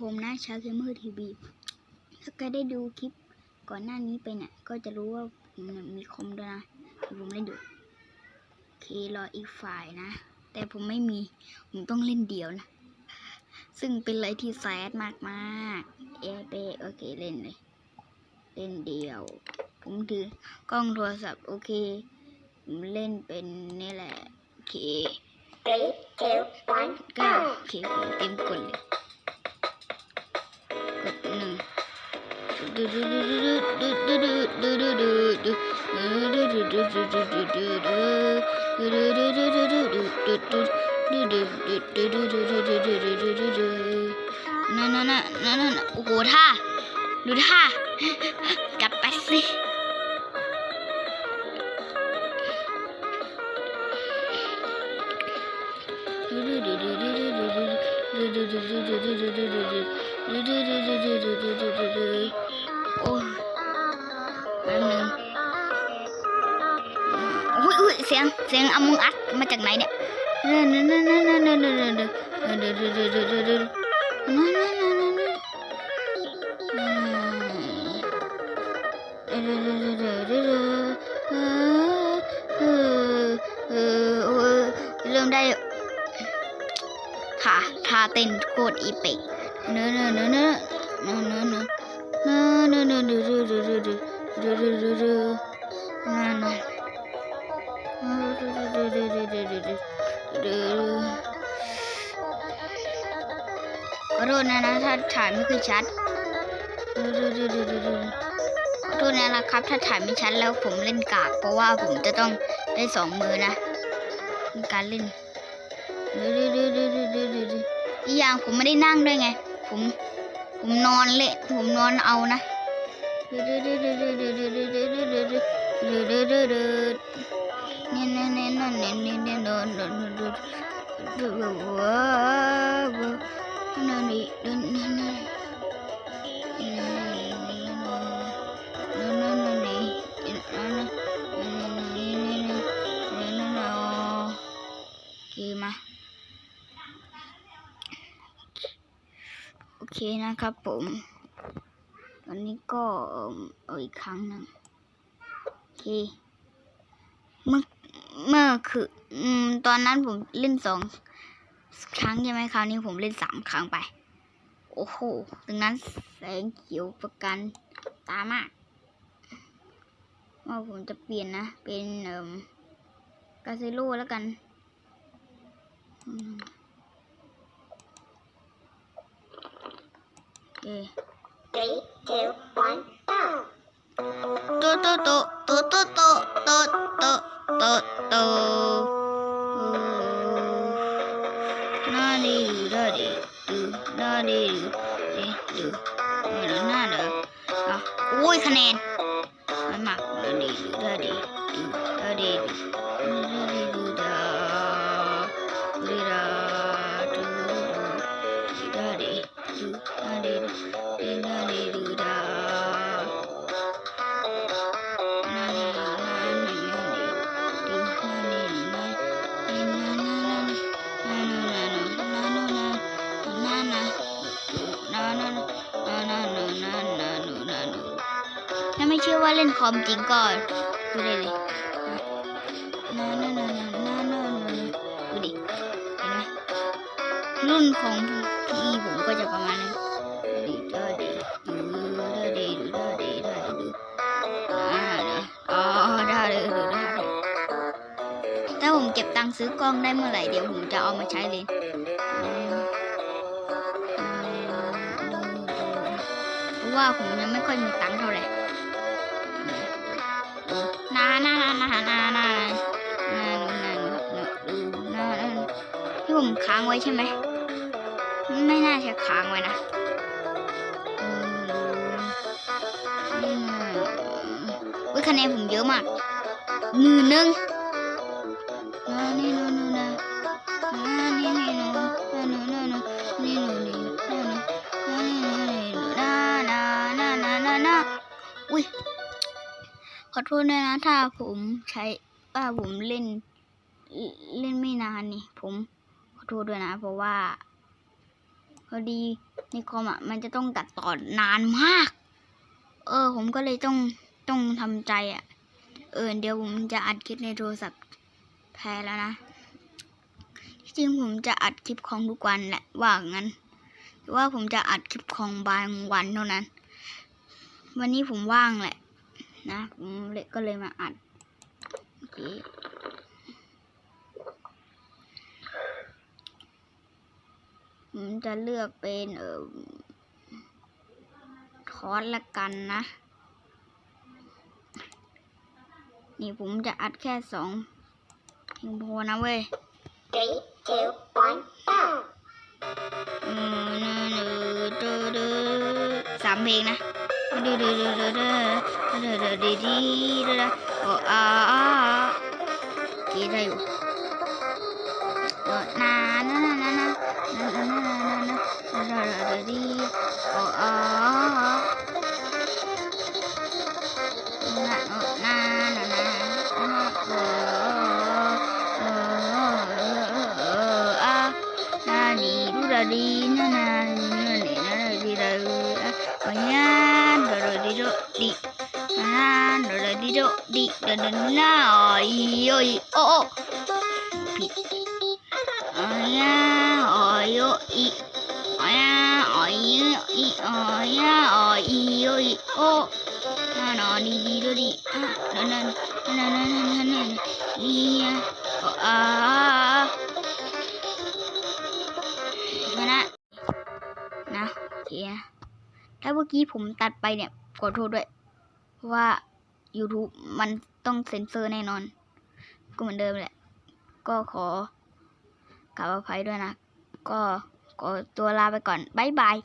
ผมนะชาเกมเมอร์ทีวีถ้าใครได้ดูคลิปก่อนหน้านี้ไปเนี่ย ก็จะรู้ว่าผมมีคอมด้วยนะผมเล่นดูโอเครออีกฝ่ายนะ แต่ผมไม่มี ผมต้องเล่นเดียวนะ ซึ่งเป็นอะไรที่แซดมากมากเอเปโอเคเล่นเลย เล่นเดียว ผมถือกล้องโทรศัพท์โอเค ผมเล่นเป็นนี่แหละ โอเค three two one go โอเคผมเต็มกดเลย นั่นนั่นนั่นนั่นโอ้โหท่าดูท่ากลับไปสิดูดูดูดูดูดูดูดูดูดูดูดูดูดูดูียงเสียงอมงอัดมาจากไหนเนี่ยเริ่มได้ท่าท่าเต้นโคตรอีเปกเนอะเนอะเนอะเนอะเนอะเนอะเนอะเนอะเนอะเนอะเนอะเนอะเนอะเนอะเนอะ ขอโทษนะนะถ้าถ่ายไม่ค่อยชัดขอโทษนะนะครับ ถ้าถ่ายไม่ชัดแล้วผมเล่นกาก เพราะว่าผมจะต้องได้สองมือนะการเล่นอีกอย่างผมไม่ได้นั่งด้วยไง ผม ผมนอนเละ ผมนอนเอานะ โอเคนะครับผมวันนี้ก็เอาอีกครั้งหนึ่งโอเคมื่อเมื่อ คือ อืม ตอนนั้นผมเล่นสองครั้งใช่ไหมคราวนี้ผมเล่นสามครั้งไป โอ้โหดังนั้นแสงเขียวประกันตามากว่าผมจะเปลี่ยนนะ เป็นเอ่มกาเซโร่แล้วกันอืมโอเค Three, two, one, go. โตโตโตโตโตโตโตโต っとなれるられるられるれるなるなるあ多いかねまあられるられるられるられるだ。れれる ไม่เชื่อว่าเล่นคอมจริงก็ดูได้เลยดูดิเห็นไหมรุ่นของพี่ผมก็จะประมาณนี้ดีเดอดีดูเดอดีดูเดอดีเดอดีดูอ่าเนอะอ๋อได้เลยดูได้เลยถ้าผมเก็บตังค์ซื้อกล้องได้เมื่อไหร่เดี๋ยวผมจะเอามาใช้เลยอืมเพราะว่าผมยังไม่ค่อยมีตังค์เท่าไหร่ นานานานานานานานานาที่ผมค้างไว้ใช่ไหม ไม่น่าจะค้างไว้นะวิคะแนนผมเยอะมากหมื่นหนึ่งนานี่นูนูนาน ขอโทษด้วยนะถ้าผมใช้ว่าผมเล่น เล่นไม่นานนี่ ผมขอโทษด้วยนะ เพราะว่า พอดีในคอมอะมันจะต้องตัดต่อนานมาก เออ ผมก็เลยต้องต้องทำใจอะ เออ เดี๋ยวผมจะอัดคลิปในโทรศัพท์แพ้แล้วนะจริงผมจะอัดคลิปของทุกวันแหละว่างั้นว่าผมจะอัดคลิปของบางวันเท่านั้น วันนี้ผมว่างแหละ นะผมเลยก็เลยมาอัดโอเคผมจะเลือกเป็นเออคอร์สละกันนะ นี่ผมจะอัดแค่สองเพลงพอนะเว้ย Three, two, one, go. สามเพลงนะดือดือดือดือดื 라라리리라 어아아 기다려 나나나나나 나나나나나 라라리리 어아아 나나나나나 나니루라리나나 นน้าโยโอผิดอ้ยาโอโยอีอ้ยาโอโยอีอ้ยาโออีโยโอนานอนีดีดูดิอะนั่นนั่นนั่นนั่นนั่นนั่นนี่อะนะนะนะเสียถ้าเมื่อกี้ผมตัดไปเนี่ยขอโทษด้วย เพราะว่า YouTube มัน ต้องเซ็นเซอร์แน่นอน ก็เหมือนเดิมแหละ ก็ขอกราบอภัยด้วยนะ ก็ขอตัวลาไปก่อน บ๊ายบาย